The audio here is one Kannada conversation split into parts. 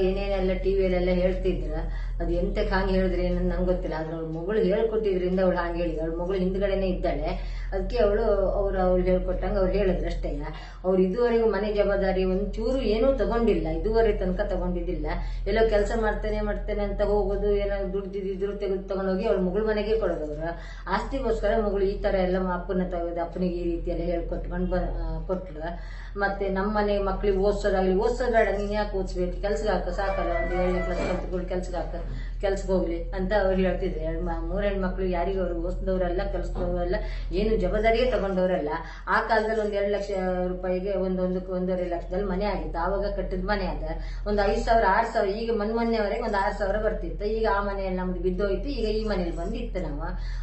ಏನೇನೆಲ್ಲ ಟಿವಿಯಲ್ಲೆಲ್ಲ ಹೇಳ್ತಿದ್ರ ಅದು ಎಂತಕ್ಕೆ ಹಂಗೆ ಹೇಳಿದ್ರೆ ಏನು ನಂಗೆ ಗೊತ್ತಿಲ್ಲ, ಆದ್ರೆ ಅವ್ಳ ಮಗಳು ಹೇಳ್ಕೊಟ್ಟಿದ್ರಿಂದ ಅವಳು ಹಾಗೆ ಹೇಳಿದ. ಅವಳ ಮಗಳು ಹಿಂದ್ಗಡೆನೆ ಇದ್ದಾಳೆ. ಅದಕ್ಕೆ ಅವಳು, ಅವ್ರು ಅವ್ಳು ಹೇಳ್ಕೊಟ್ಟಂಗೆ ಅವ್ರು ಹೇಳಿದ್ರು ಅಷ್ಟೇ. ಅವ್ರು ಇದುವರೆಗೂ ಮನೆ ಜವಾಬ್ದಾರಿ ಒಂಚೂರು ಏನೂ ತಗೊಂಡಿಲ್ಲ. ಇದುವರೆ ತನಕ ತಗೊಂಡಿದ್ದಿಲ್ಲ. ಎಲ್ಲೋ ಕೆಲಸ ಮಾಡ್ತೇನೆ ಮಾಡ್ತೇನೆ ಅಂತ ಹೋಗೋದು, ಏನೋ ದುಡ್ದಿದ್ರು ತೆಗೆದು ತಗೊಂಡೋಗಿ ಅವ್ಳ ಮಗಳ ಮನೆಗೆ ಕೊಡೋದು ಅವರು. ಆಸ್ತಿಗೋಸ್ಕರ ಮಗಳು ಈ ತರ ಎಲ್ಲ ಅಪ್ಪನ ತೆಗೆದು, ಅಪ್ಪನಿಗೆ ಈ ರೀತಿಯೆಲ್ಲ ಹೇಳ್ಕೊಟ್ಕೊಂಡು ಬ ಕೊಟ್ರು. ಮತ್ತೆ ನಮ್ಮ ಮನೆ ಮಕ್ಳಿಗೆ ಓದ್ಸೋದಾಗಲಿ ಓದಿಸೋದು ನೀನ್ ಯಾಕೆ ಓದಿಸ್ಬೇಕು? ಕೆಲ್ಸಕ್ಕೆ ಹಾಕೋ, ಸಾಕಲ್ಲ, ಒಂದು ಏಳನೇ ಕ್ಲಾಸ್ ಕಲ್ತ್ಕೊಂಡು ಕೆಲ್ಸಕ್ಕೆ ಹಾಕ. ಕೆಲ್ಸಕ್ಕೆ ಹೋಗ್ಲಿ ಅಂತ ಅವ್ರು ಹೇಳ್ತಿದ್ರು. ಮೂರು ಹೆಣ್ಮಕ್ಳು ಯಾರಿಗೂ ಅವ್ರು ಓದಿಸಿದವರೆಲ್ಲ, ಕಲಿಸಿದವರೆಲ್ಲ, ಏನು ಜವಾಬ್ದಾರಿಯೇ ತಗೊಂಡವರಲ್ಲ. ಆ ಕಾಲದಲ್ಲಿ ಒಂದ್ ಎರಡು ಲಕ್ಷ ರೂಪಾಯಿಗೆ ಒಂದೊಂದು ಒಂದೂವರೆ ಲಕ್ಷದಲ್ಲಿ ಮನೆ ಆಗಿತ್ತು. ಆವಾಗ ಕಟ್ಟಿದ ಮನೆ ಅದ. ಒಂದು ಐದು ಸಾವಿರ, ಆರು ಸಾವಿರ, ಈಗ ಮನ್, ಮೊನ್ನೆವರೆಗೆ ಒಂದು ಆರು ಸಾವಿರ ಬರ್ತಿತ್ತು. ಈಗ ಆ ಮನೆಯಲ್ಲಿ ನಮ್ದು ಬಿದ್ದೋಯ್ತು. ಈಗ ಈ ಮನೇಲಿ ಬಂದಿತ್ತು ನಾವ.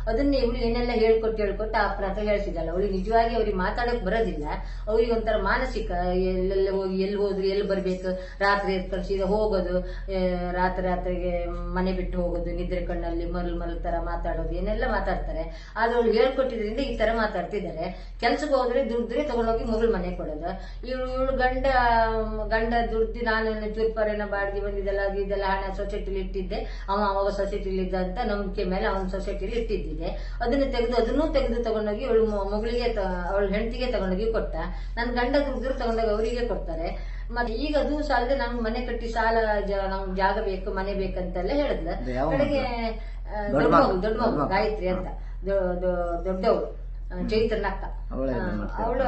ಅದನ್ನ ಇವಳು ಏನೆಲ್ಲ ಹೇಳ್ಕೊಟ್ಟು ಹೇಳ್ಕೊಟ್ಟು ಆ ಪ್ರಾಥ ಹೇಳ್ತಿದ್ದಲ್ಲ ಅವಳಿಗೆ ನಿಜವಾಗಿ ಅವ್ರಿಗೆ ಮಾತಾಡಕ್ ಬರೋದಿಲ್ಲ. ಅವ್ರಿಗೆ ಒಂಥರ ಮಾನಸಿಕ, ಎಲ್ಲೆಲ್ಲ ಹೋಗಿ, ಎಲ್ಲಿ ಹೋದ್ರು, ಎಲ್ಲಿ ಬರ್ಬೇಕು? ರಾತ್ರಿ ಎದ್ದು ಹೋಗೋದು ರಾತ್ರಿ ರಾತ್ರಿಗೆ ಮನೆ ಬಿಟ್ಟು ಹೋಗೋದು, ನಿದ್ರೆ ಕಣ್ಣಲ್ಲಿ ಮರಳು ಮರಳು ತರ ಮಾತಾಡೋದು, ಏನೆಲ್ಲ ಮಾತಾಡ್ತಾರೆ. ಆದ್ರೆ ಅವ್ಳು ಹೇಳ್ಕೊಟ್ಟಿದ್ರಿಂದ ಈ ತರ ಮಾತಾಡ್ತಿದ್ದಾರೆ. ಕೆಲ್ಸಕ್ಕೆ ಹೋದ್ರೆ ದುಡ್ದ್ರೆ ತಗೊಂಡೋಗಿ ಮಗಳು ಮನೆ ಕೊಡೋದು. ಇವಳು ಇವಳು ಗಂಡ ಗಂಡ ದುಡ್ದು ನಾನು ಚೂರ್ಪರೇನ ಬಾಡಿಗೆ ಬಂದಿದ್ದೆಲ್ಲ ಅದು ಇದೆಲ್ಲ ಹಣ ಸೊಸೈಟಿಲಿ ಇಟ್ಟಿದ್ದೆ. ಅವ ಅವಾಗ ಸೊಸೈಟಿಲಿ ಇದ್ದ ಅಂತ ನಂಬಿಕೆ ಮೇಲೆ ಅವನ ಸೊಸೈಟಿಲಿ ಇಟ್ಟಿದ್ದಿದೆ. ಅದನ್ನ ತೆಗೆದು, ಅದನ್ನೂ ತೆಗೆದು ತಗೊಂಡೋಗಿ ಅವಳು ಮಗಳಿಗೆ ಅವಳ ಹೆಂಡತಿಗೆ ತಗೊಂಡೋಗಿ ಕೊಟ್ಟ. ನನ್ನ ಗಂಡ ದುಡ್ದ್ರು ತಗೊಂಡೋಗಿ ಅವರಿಗೆ ಕೊಡ್ತಾರೆ. ಮತ್ತೆ ಈಗ ಅದು ಸಾಲದೆ ನಮ್ಗೆ ಮನೆ ಕಟ್ಟಿ ಸಾಲ ನಮ್ಗೆ ಜಾಗ ಬೇಕು ಮನೆ ಬೇಕಂತೆಲ್ಲ ಹೇಳಿದ್ಲ. ಕಡೆಗೆ ದೊಡ್ಡ ಮಗು ದೊಡ್ಡ ಮಗು ಗಾಯತ್ರಿ ಅಂತ. ದೊಡ್ಡವಳು ಆ, ಚೈತ್ರನ ಅಕ್ಕ ಅವಳೇ ಅವಳು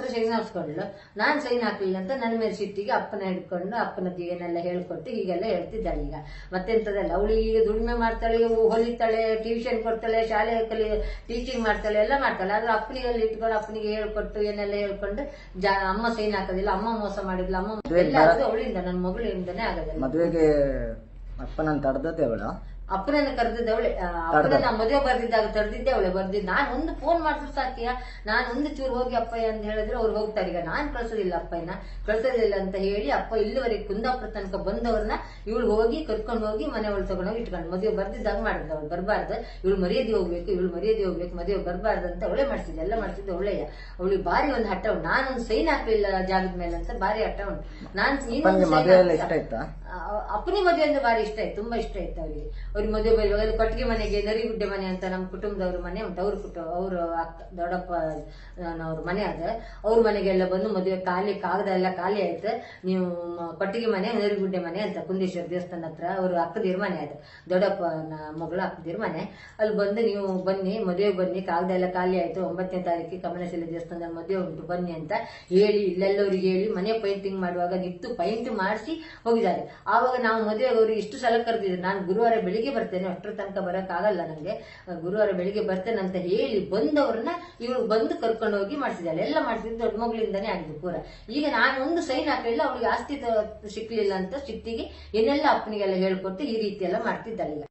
ಸೈನ್ ಹಾಕ್ಸ್ಕೊಂಡ್ಲು ನಾನು ಸೈನ್ ಹಾಕ್ಲಿಲ್ಲ ಅಂತ ನನ್ನ ಮೇಲೆ ಸಿಟ್ಟಿಗೆ ಅಪ್ಪನ ಹಿಡ್ಕೊಂಡು ಅಪ್ಪನ ಏನೆಲ್ಲ ಹೇಳ್ಕೊಟ್ಟು ಹೀಗೆಲ್ಲ ಹೇಳ್ತಿದ್ದಾಳೆ ಈಗ. ಮತ್ತೆಂತದಲ್ಲ ಅವಳು ಈಗ ದುಡಿಮೆ ಮಾಡ್ತಾಳೆ ಹೊಲಿತಾಳೆ ಟ್ಯೂಷನ್ ಕೊಡ್ತಾಳೆ ಶಾಲೆ ಕಲಿ ಟೀಚಿಂಗ್ ಮಾಡ್ತಾಳೆ ಎಲ್ಲ ಮಾಡ್ತಾಳೆ. ಆದ್ರೆ ಅಪ್ಪನಿಗೆ ಅಲ್ಲಿ ಇಟ್ಕೊಂಡು ಅಪ್ಪನಿಗೆ ಹೇಳ್ಕೊಟ್ಟು ಏನೆಲ್ಲ ಹೇಳ್ಕೊಂಡು ಜಾ ಅಮ್ಮ ಸೈನ್ ಹಾಕೋದಿಲ್ಲ ಅಮ್ಮ ಮೋಸ ಮಾಡಿದ್ಲು ಅಮ್ಮ ಎಲ್ಲ ಅವಳಿಂದ ನನ್ನ ಮಗಳಿಂದನೇ ಆಗೋದಿಲ್ಲ. ಮದುವೆಗೆ ಅಪ್ಪನ ತಡೆದದ್ದೇ ಅವಳ ಅಪ್ಪನನ್ನ ಕರೆದಿದ್ದವಳೆ ಅಪ್ಪನನ್ನ ಮದುವೆ ಬರ್ದಿದ್ದಾಗ ತಡೆದಿದ್ದೆ ಅವಳೆ ಬರ್ದಿದ್ದ ನಾನು ಒಂದು ಫೋನ್ ಮಾಡಿದ್ರು ಸಾಕಿಯ ನಾನು ಒಂದು ಚೂರು ಹೋಗಿ ಅಪ್ಪಯ್ಯ ಅಂತ ಹೇಳಿದ್ರೆ ಅವ್ರು ಹೋಗ್ತಾರೆ. ಈಗ ನಾನ್ ಕಳ್ಸೋದಿಲ್ಲ ಅಪ್ಪಯ್ಯನ. ಕಳ್ಸೋದಿಲ್ಲ ಅಂತ ಹೇಳಿ ಅಪ್ಪ ಇಲ್ಲಿವರೆಗೆ ಕುಂದಾಪುರ ತನಕ ಬಂದವ್ರನ್ನ ಇವಳು ಹೋಗಿ ಕರ್ಕೊಂಡು ಹೋಗಿ ಮನೆ ಒಳಗೆ ತಗೊಂಡೋಗಿ ಇಟ್ಕೊಂಡು ಮದುವೆ ಬರ್ದಿದ್ದಾಗ ಮಾಡಿದ್ರು ಅವಳು ಬರಬಾರ್ದು. ಇವಳು ಮರ್ಯಾದೆ ಹೋಗ್ಬೇಕು ಇವಳು ಮರ್ಯಾದೆ ಹೋಗ್ಬೇಕು ಮದುವೆ ಬರಬಾರ್ದು ಅಂತ ಅವಳೇ ಮಾಡ್ತಿದ್ದೆ ಎಲ್ಲ ಮಾಡ್ತಿದ್ದೆ ಒಳ್ಳೆಯ ಅವಳಿಗೆ ಬಾರಿ ಒಂದು ಹಠ ಉಂಟು. ನಾನೊಂದು ಸೈನ್ ಹಾಕಲಿಲ್ಲ ಜಾಗದ ಮೇಲೆ ಅಂತ ಬಾರಿ ಹಠ ಉಂಟು. ನಾನು ಅಪ್ಪನಿ ಮದುವೆ ಅಂದ್ರೆ ಬಾರಿ ಇಷ್ಟ ಆಯ್ತು. ತುಂಬಾ ಇಷ್ಟ ಆಯ್ತು ಅವ್ರಿಗೆ ಅವ್ರಿಗೆ ಮದುವೆ ಬರುವಾಗ ಅಲ್ಲಿ ಕಟ್ಟಿಗೆ ಮನೆಗೆ ನರಿಗುಡ್ಡೆ ಮನೆ ಅಂತ ನಮ್ಮ ಕುಟುಂಬದವ್ರ ಮನೆ ಉಂಟು. ಅವ್ರ ಕುಟುಂಬ ಅವ್ರ ಅಕ್ಕ, ದೊಡ್ಡಪ್ಪ ಅವ್ರ ಮನೆ ಅದ ಅವ್ರ ಮನೆಗೆಲ್ಲ ಬಂದು ಮದುವೆ ಖಾಲಿ ಕಾಗದ ಎಲ್ಲ ಖಾಲಿ ಆಯ್ತು. ನೀವು ಕಟ್ಟಿಗೆ ಮನೆ ನರಿಗುಡ್ಡೆ ಮನೆ ಅಂತ ಕುಂದೇಶ್ವರ ದೇವಸ್ಥಾನ ಹತ್ರ ಅವ್ರ ಅಕ್ಕದಿರ್ ಮನೆ ಅದು ದೊಡ್ಡಪ್ಪ ಮಗಳು ಅಕ್ಕದಿರ್ ಮನೆ. ಅಲ್ಲಿ ಬಂದು ನೀವು ಬನ್ನಿ ಮದುವೆ ಬನ್ನಿ, ಕಾಗದ ಎಲ್ಲ ಖಾಲಿ ಆಯ್ತು. ಒಂಬತ್ತನೇ ತಾರೀಕಿಗೆ ಕಮಲಶಿಲೆ ದೇವಸ್ಥಾನದಲ್ಲಿ ಮದುವೆ ಉಂಟು, ಬನ್ನಿ ಅಂತ ಹೇಳಿ, ಇಲ್ಲೆಲ್ಲವ್ರಿಗೆ ಹೇಳಿ ಮನೆ ಪೈಂಟಿಂಗ್ ಮಾಡುವಾಗ ನಿಂತು ಪೈಂಟ್ ಮಾಡಿಸಿ ಹೋಗಿದ್ದಾರೆ. ಆವಾಗ ನಾವು ಮದುವೆಗೆ ಅವ್ರಿಗೆ ಇಷ್ಟು ಸಲ ಕರೆದಿದ್ರು ನಾನು ಗುರುವಾರ ಬೆಳಿಗ್ಗೆ ಬರ್ತೇನೆ ಅಷ್ಟರ ತನಕ ಬರೋಕ್ಕಾಗಲ್ಲ ನನಗೆ ಗುರುವಾರ ಬೆಳಿಗ್ಗೆ ಬರ್ತೇನೆ ಅಂತ ಹೇಳಿ ಬಂದವ್ರನ್ನ ಇವಳು ಬಂದು ಕರ್ಕೊಂಡು ಹೋಗಿ ಮಾಡಿಸಿದ್ದಾಳೆ. ಎಲ್ಲ ಮಾಡಿಸಿದ್ದು ದೊಡ್ಡ ಮಗಳಿಂದಾನೇ ಆಗಿದ್ದು ಪೂರ. ಈಗ ನಾನು ಒಂದು ಸೈನ್ ಹಾಕಲಿಲ್ಲ ಅವಳಿಗೆ ಆಸ್ತಿ ಸಿಕ್ಲಿಲ್ಲ ಅಂತ ಸಿಟ್ಟಿಗೆ ಏನೆಲ್ಲ ಅಪ್ಪನಿಗೆಲ್ಲ ಹೇಳ್ಕೊಟ್ಟು ಈ ರೀತಿ ಎಲ್ಲ ಮಾಡ್ತಿದ್ದಾಳೆ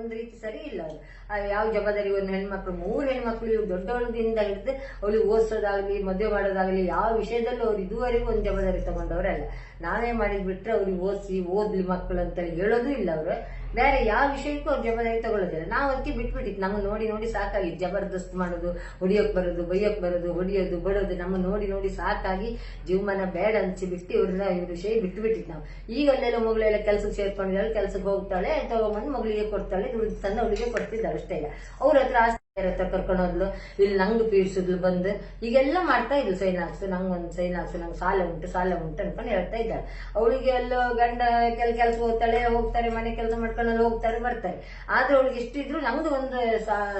ಒಂದು ರೀತಿ ಸರಿ ಇಲ್ಲ ಅವರು ಯಾವ ಜವಾಬ್ದಾರಿ ಒಂದು ಹೆಣ್ಮಕ್ಳು, ಮೂರು ಹೆಣ್ಮಕ್ಳು ಇವ್ರು ದೊಡ್ಡವಳದಿಂದ ಹಿಡಿದು ಅವಳಿಗೆ ಓದಿಸೋದಾಗ್ಲಿ, ಮದುವೆ ಮಾಡೋದಾಗ್ಲಿ ಯಾವ ವಿಷಯದಲ್ಲೂ ಅವ್ರು ಇದುವರೆಗೂ ಒಂದು ಜವಾಬ್ದಾರಿ ತಗೊಂಡವರಲ್ಲ ನಾವೇ ಮಾಡಿದ್ ಬಿಟ್ರೆ ಅವ್ರಿಗೆ ಓದಿಸಿ, ಓದ್ಲಿ ಮಕ್ಕಳು ಅಂತೇಳಿ ಹೇಳೋದು ಇಲ್ಲ ಅವರು. ಬೇರೆ ಯಾವ ವಿಷಯಕ್ಕೂ ಅವ್ರು ಜವಾಬ್ದಾರಿ ತಗೊಳ್ಳೋದಿಲ್ಲ. ನಾವು ಅದಕ್ಕೆ ಬಿಟ್ಬಿಟ್ಟಿತ್ತು ನಮ್ಮ ನೋಡಿ ನೋಡಿ ಸಾಕಾಗಿ ಜಬರ್ದಸ್ತ್ ಮಾಡೋದು, ಹೊಡಿಯೋಕ್ ಬರೋದು, ಬೈಯೋಕ್ ಬರೋದು, ಹೊಡಿಯೋದು, ಬಡೋದು ನಮ್ಮ ನೋಡಿ ನೋಡಿ ಸಾಕಾಗಿ ಜೀವಮಾನ ಬೇಡ ಅನ್ಸಿ ಬಿಟ್ಟು ಇವ್ರನ್ನ ಇವ್ರ ವಿಷಯ ಬಿಟ್ಬಿಟ್ಟಿತ್ತು ನಾವು. ಈಗ ಅಲ್ಲೆಲ್ಲ ಮಗಳೆಲ್ಲ ಕೆಲ್ಸಕ್ಕೆ ಸೇರ್ಕೊಂಡಿದ್ದಾಳೆ ಕೆಲ್ಸಕ್ಕೆ ಹೋಗ್ತಾಳೆ, ತಗೊಂಬಂದು ಮಗಳಿಗೆ ಕೊಡ್ತಾಳೆ ದುಡ್ಡು ತನ್ನ ಅವಳಿಗೆ ಕೊಡ್ತಿದ್ದಾಳೆ ಅಷ್ಟೇ ಅವ್ರ ಹತ್ರ ಹತ್ರ ಕರ್ಕೊಂಡು ಹೋದ್ಲು. ಇಲ್ಲಿ ನಂಗೆ ಪೀಡಿಸಿದ್ಲು ಬಂದು. ಈಗೆಲ್ಲ ಮಾಡ್ತಾ ಇದ್ಲು, ಸೈನ್ ಹಾಕ್ಸು, ನಂಗೆ ಒಂದು ಸೈನ್ ಹಾಕ್ಸು, ನಂಗೆ ಸಾಲ ಉಂಟು ಸಾಲ ಉಂಟು ಅನ್ಕೊಂಡು ಹೇಳ್ತಾ ಇದ್ದಾಳೆ. ಅವಳಿಗೆ ಅಲ್ಲೋ ಗಂಡ ಕೆಲ ಕೆಲಸ ಹೋಗ್ತಾಳೆ, ಹೋಗ್ತಾರೆ, ಮನೆ ಕೆಲಸ ಮಾಡ್ಕೊಂಡು ಅಲ್ಲಿ ಹೋಗ್ತಾರೆ, ಬರ್ತಾರೆ. ಆದ್ರೆ ಅವಳಿಗೆ ಇಷ್ಟಿದ್ರು ನಂದು ಒಂದು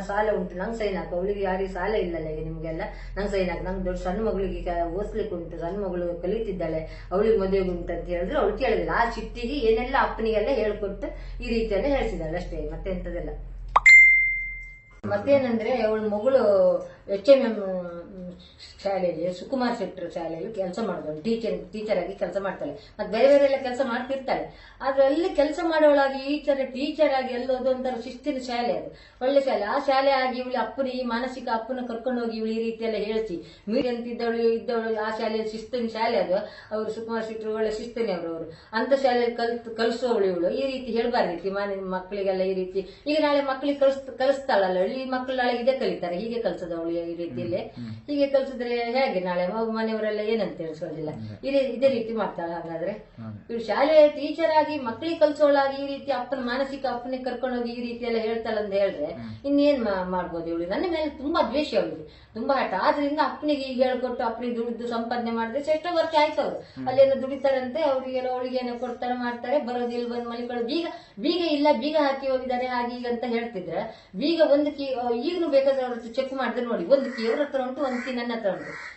ಸಾಲ ಉಂಟು, ನಂಗೆ ಸೈನ್ ಹಾಕು. ಅವಳಿಗೆ ಯಾರಿಗೆ ಸಾಲ ಇಲ್ಲಲ್ಲ ಈಗ ನಿಮಗೆಲ್ಲ. ನಂಗೆ ಸೈನ್ ಹಾಕು. ನಂಗೆ ದೊಡ್ಡ ಸಣ್ಣ ಮಗಳಿಗೆ ಈಗ ಓದ್ಲಿಕ್ಕೆ ಉಂಟು. ಸಣ್ಣ ಮಗಳು ಕಲಿತಿದ್ದಾಳೆ. ಅವಳಿಗೆ ಮದುವೆಗೆ ಉಂಟು ಅಂತ ಹೇಳಿದ್ರು ಅವಳು ಕೇಳಿದಿಲ್ಲ ಆ ಚಿಟ್ಟಿಗೆ ಏನೆಲ್ಲ ಅಪ್ಪನಿಗೆಲ್ಲ ಹೇಳ್ಕೊಟ್ಟು ಈ ರೀತಿಯೆಲ್ಲ ಹೇಳ್ಸಿದ್ದಾಳೆ ಅಷ್ಟೇ ಮತ್ತೆ ಎಂತದೆಲ್ಲ ಮತ್ತೇನಂದ್ರೆ ಅವಳ ಮಗಳು ಎಚ್ ಎಂ ಶಾಲೆಯಲ್ಲಿ ಸುಕುಮಾರ್ ಶೆಟ್ಟರ್ ಶಾಲೆಯಲ್ಲಿ ಕೆಲಸ ಮಾಡಿದಳು ಟೀಚರ್ ಟೀಚರ್ ಆಗಿ ಕೆಲಸ ಮಾಡ್ತಾಳೆ. ಮತ್ತೆ ಬೇರೆ ಬೇರೆ ಎಲ್ಲ ಕೆಲಸ ಮಾಡ್ತಿರ್ತಾಳೆ. ಆದ್ರೆ ಅಲ್ಲಿ ಕೆಲಸ ಮಾಡೋಳಾಗಿ ಟೀಚರ್ ಟೀಚರ್ ಆಗಿ ಎಲ್ಲೋದು ಒಂಥರ ಶಿಸ್ತಿನ ಶಾಲೆ ಅದು. ಒಳ್ಳೆ ಶಾಲೆ. ಆ ಶಾಲೆ ಆಗಿ ಇವಳು ಅಪ್ಪನ ಈ ಮಾನಸಿಕ ಅಪ್ಪನ ಕರ್ಕೊಂಡು ಹೋಗಿ ಇವಳು ಈ ರೀತಿ ಎಲ್ಲ ಹೇಳಿಸಿ ಮೀರಿ ಅಂತಿದ್ದವಳು ಇದ್ದವಳು ಆ ಶಾಲೆಯಲ್ಲಿ ಶಿಸ್ತಿನ ಶಾಲೆ ಅದು. ಅವರು ಸುಕುಮಾರ್ ಶೆಟ್ಟರು ಒಳ್ಳೆ ಶಿಸ್ತಿನಿ ಅವರು ಅವರು. ಅಂತ ಶಾಲೆಯಲ್ಲಿ ಕಲ್ತು ಕಲಿಸೋವಳು ಇವಳು. ಈ ರೀತಿ ಹೇಳ್ಬಾರ್ದಿತ್ತು ಮನೆ ಮಕ್ಕಳಿಗೆಲ್ಲ ಈ ರೀತಿ. ಈಗ ನಾಳೆ ಮಕ್ಕಳಿಗೆ ಕಲಿಸ್ ಕಲಿಸ್ತಾಳಲ್ಲ. ಹಳ್ಳಿ ಮಕ್ಕಳು ನಾಳೆ ಇದೇ ಕಲಿತಾರೆ. ಹೀಗೆ ಕಲ್ಸದ ಅವಳು ಈ ರೀತಿಯಲ್ಲಿ. ಹೀಗೆ ಕಲ್ಸಿದ್ರೆ ಹೇಗೆ ನಾಳೆ? ಮನೆಯವರೆಲ್ಲ ಏನಂತ ತಿಳಿಸೋದಿಲ್ಲ ಇದೇ ಇದೇ ರೀತಿ ಮಾಡ್ತಾಳೆ ಹಾಗಾದ್ರೆ. ಇವ್ರು ಶಾಲೆ ಟೀಚರ್ ಆಗಿ ಮಕ್ಕಳಿಗೆ ಕಲ್ಸೋಳಾಗಿ ಈ ರೀತಿ ಅಪ್ಪನ ಮಾನಸಿಕ ಅಪ್ಪನಿಗೆ ಕರ್ಕೊಂಡೋಗಿ ಈ ರೀತಿ ಎಲ್ಲ ಅಂತ ಹೇಳಿದ್ರೆ ಇನ್ನೇನ್ ಮಾಡ್ಬೋದು ಇವಳು? ನನ್ನ ಮೇಲೆ ತುಂಬಾ ದ್ವೇಷ ಅವಳಿಗೆ. ತುಂಬಾ ಹಠ. ಆದ್ರಿಂದ ಅಪ್ಪನಿಗೆ ಈಗ ಹೇಳ್ಕೊಟ್ಟು ಅಪ್ಪನಿಗೆ ದುಡಿದು ಸಂಪಾದನೆ ಮಾಡಿದ್ರೆ ಎಷ್ಟೋ ವರ್ಷ ಆಯ್ತು ಅವ್ರು ಅಲ್ಲೇನೋ ದುಡಿತಾರಂತೆ ಅವ್ರಿಗೆ ಅವಳಿಗೆ ಏನೋ ಕೊಡ್ತಾರೆ ಮಾಡ್ತಾರೆ ಬರೋದಿಲ್ ಬಂದ್ ಬಂದು ಮಲಿಕೊಳ್ಳೋದು. ಬೀಗ ಬೀಗ ಇಲ್ಲ ಬೀಗ ಹಾಕಿ ಹೋಗಿದ್ದಾರೆ ಹಾಗೆ ಈಗ ಅಂತ ಹೇಳ್ತಿದ್ರೆ ಬೀಗ ಒಂದು ಕಿ ಈಗಲೂ ಬೇಕಾದ್ರೆ ಅವ್ರ ಚೆಕ್ ಮಾಡಿದ್ರೆ ನೋಡಿ ಒಂದು ಕಿ ಅವ್ರ ಹತ್ರ ಉಂಟು ಒಂದು ಕೀ ನನ್ನ ಹತ್ರ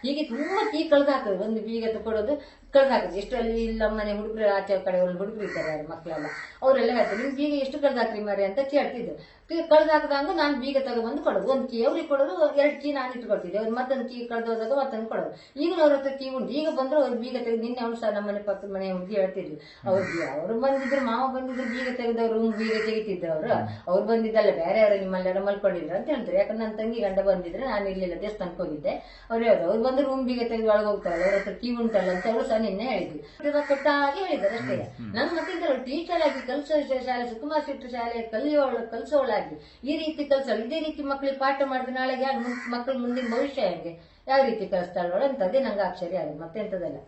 ಹೀಗೆ ತುಂಬಾ ಕೀ ಕಳ್ದು ಒಂದು ಬೀಗ ತಗೊಳ್ಳೋದು ಕಳ್ದು ಹಾಕಿದ್ರು ಎಷ್ಟು ಅಲ್ಲಿ ಇಲ್ಲ ಮನೆ ಹುಡುಗರು ಆಚೆ ಕಡೆ ಒಂದು ಹುಡುಗರು ಇದ್ದಾರೆ ಅವ್ರ ಮಕ್ಕಳೆಲ್ಲ. ಅವರೆಲ್ಲ ಹೇಳ್ತಾರೆ, ನಿಮ್ಗೆ ಬೀಗ ಎಷ್ಟು ಕಳ್ದು ಹಾಕ್ರಿ ಮಾರಿ ಅಂತ ಕೇಳ್ತಿದ್ರು. ಕಳ್ದು ಹಾಕಿದಾಗ ನಾನು ಬೀಗ ತಗೊಬಂದು ಕೊಡೋದು. ಒಂದು ಕೀ ಅವ್ರಿಗೆ ಕೊಡೋದು, ಎರಡು ಕೀ ನಾನು ಇಟ್ಕೊಳ್ತಿದ್ದೆ. ಅವ್ರು ಮತ್ತೊಂದು ಕೀ ಕಳೆದು ಹೋದಾಗ ಮತ್ತೊಂದು ಕೊಡೋದು. ಈಗ ಅವ್ರ ಹತ್ರ ಕೀ ಉಂಟು. ಈಗ ಬಂದ್ರು ಅವ್ರು ಬೀಗ ತೆಗೆದು, ನಿನ್ನೆ ಅವ್ರು ಸಹ ನಮ್ಮ ಮನೆ ಪಕ್ಕದ ಮನೆ ಹುಡುಗಿ ಹೇಳ್ತಿದ್ರು. ಅವ್ರಿಗೆ ಅವ್ರು ಬಂದಿದ್ರು, ಮಾವ ಬಂದಿದ್ರು, ಬೀಗ ತೆಗೆದವ್ರು ಬೀಗ ತೆಗಿತಿದ್ರು ಅವರು ಅವ್ರು ಬಂದಿದ್ದಲ್ಲ, ಬೇರೆ ಯಾರು ನಿಮ್ಮಲ್ಲೆಲ್ಲ ಮಲ್ಕೊಂಡಿದ್ರು ಅಂತ ಹೇಳ್ತಾರೆ. ಯಾಕಂದ್ರೆ ನನ್ನ ತಂಗಿ ಗಂಡ ಬಂದಿದ್ರೆ ನಾನು ಇರ್ಲಿಲ್ಲ ದೇವಸ್ಥಾನಕ್ಕೆ ಹೋಗಿದ್ದೆ. ಅವ್ರು ಹೇಳಿದ್ರು, ಅವ್ರು ಬಂದು ರೂಮ್ ಬೀಗ ತೆಗೆದು ಒಳಗೆ ಹೋಗ್ತಾರೆ. ಅವ್ರ ಹತ್ರ ಕೀ ಉಂಟಲ್ಲ ಅಂತ. ಅವರು ಸಹ ನಿನ್ನೆ ಹೇಳಿದ್ರು ಇವಾಗ ಕೊಟ್ಟ ಹಾಗೆ ಹೇಳಿದ್ದಾರೆ ಅಷ್ಟೇ. ನನ್ ಮತ್ತೆ ಟೀಚರ್ ಆಗಿ ಕಲಿಸೋ ಶಾಲೆ ಸುಕುಮಾರ್ ಶೆಟ್ಟಿ ಶಾಲೆ ಕಲಿಯೋಳು ಕಲ್ಸೋಳಾಗಿ. ಈ ರೀತಿ ಕಲಿಸೋಳು. ಇದೇ ರೀತಿ ಮಕ್ಕಳಿಗೆ ಪಾಠ ಮಾಡಿದ್ರೆ ನಾಳೆ ಯಾರು ಮಕ್ಕಳು ಮುಂದಿನ ಭವಿಷ್ಯ ಹೆಂಗೆ? ಯಾವ ರೀತಿ ಕಲಿಸ್ತಾಳೋಳು ಅಂತದೇ ನಂಗೆ ಆಶ್ಚರ್ಯ ಆಗಿದೆ. ಮತ್ತೆ ಎಂತದಲ್ಲ